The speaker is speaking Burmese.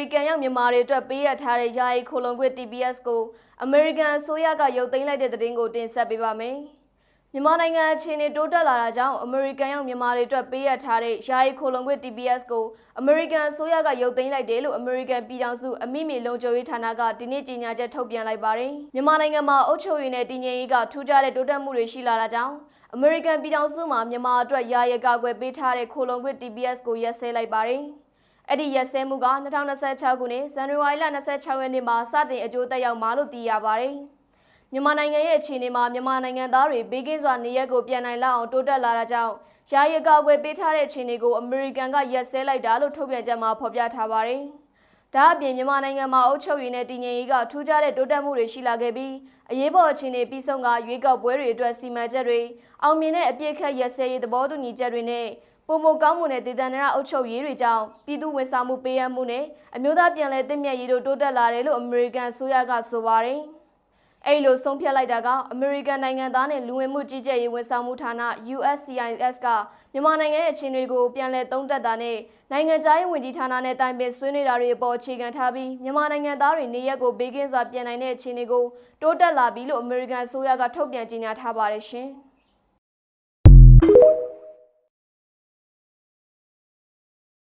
ရိကန်ရောက်မြန်မာတွေအတွက်ပေးအပ်ထားတဲ့ယာယီခိုလုံခွင့် TPS ကိုအမေရိကန်အစိုးရကရုပ်သိမ်းလိုက်တဲ့သတင်းကိုတင်ဆက်ပေးပါမယ်။မြန်မာနိုင်ငံအခြေအနေတိုးတက်လာတာကြောင့်အမေရိကန်ရောက်မြန်မာတွေအတွက်ပေးအပ်ထားတဲ့ယာယီခိုလုံခွင့် TPS ကိုအမေရိကန်အစိုးရကရုပ်သိမ်းလိုက်တယ်လို့အမေရိကန်ပြည်ထောင်စုအမိမြေလုံခြုံရေးဌာနကဒီနေ့ကြေညာချက်ထုတ်ပြန်လိုက်ပါတယ်။မြန်မာနိုင်ငံမှာအုပ်ချုပ်ရေးနဲ့တည်ငြိမ်ရေးကထူးခြားတဲ့တိုးတက်မှုတွေရှိလာတာကြောင့်အမေရိကန်ပြည်ထောင်စုမှာမြန်မာအတွက်ယာယီကာကွယ်ပေးထားတဲ့ခိုလုံခွင့် TPS ကိုရပ်စဲလိုက်ပါတယ်။ အဲ့ဒီရက်စဲမှုက2026ခုနှစ်ဇန်နဝါရီလ26ရက်နေ့မှာစတင်အကျိုးသက်ရောက်မှာလို့သိရပါတယ်။မြန်မာနိုင်ငံရဲ့အခြေအနေမှာမြန်မာနိုင်ငံသားတွေဘေးကင်းစွာနေရက်ကိုပြန်နိုင်လောက်အောင်တိုးတက်လာတာကြောင့်ယာယီကာကွယ်ပေးထားတဲ့အခြေအနေကိုအမေရိကန်ကရက်စဲလိုက်တာလို့ထုတ်ပြန်ချက်မှာဖော်ပြထားပါတယ်။ဒါအပြင်မြန်မာနိုင်ငံမှာအုပ်ချုပ်ရေးနဲ့တည်ငြိမ်ရေးကထူးခြားတဲ့တိုးတက်မှုတွေရှိလာခဲ့ပြီးအရေးပေါ်အခြေအနေပြီးဆုံးကရွေးကောက်ပွဲတွေအတွက်စီမံချက်တွေအောင်မြင်တဲ့အပြည့်ခက်ရက်စဲရေးသဘောတူညီချက်တွေနဲ့ ပုံမကောင်းမှုနဲ့ဒေသန္တရအုပ်ချုပ်ရေးတွေကြောင့်ပြည်သူဝန်ဆောင်မှုပေးအပ်မှုနဲ့အမျိုးသားပြန်လည်တည်မြဲရေးတို့တိုးတက်လာတယ်လို့အမေရိကန်အစိုးရကဆိုပါတယ်။အဲ့လိုဆုံးဖြတ်လိုက်တာကအမေရိကန်နိုင်ငံသားနဲ့လူဝင်မှုကြီးကြပ်ရေးဝန်ဆောင်မှုဌာန USCIS ကမြန်မာနိုင်ငံရဲ့အခြေအနေကိုပြန်လည်သုံးသပ်တာနဲ့နိုင်ငံခြားရေးဝန်ကြီးဌာနနဲ့တိုင်ပင်ဆွေးနွေးတာတွေအပေါ်အခြေခံထားပြီးမြန်မာနိုင်ငံသားတွေနေရက်ကိုဘေးကင်းစွာပြန်နိုင်တဲ့အခြေအနေကိုတိုးတက်လာပြီလို့အမေရိကန်အစိုးရကထုတ်ပြန်ကြေညာထားပါတယ်ရှင်။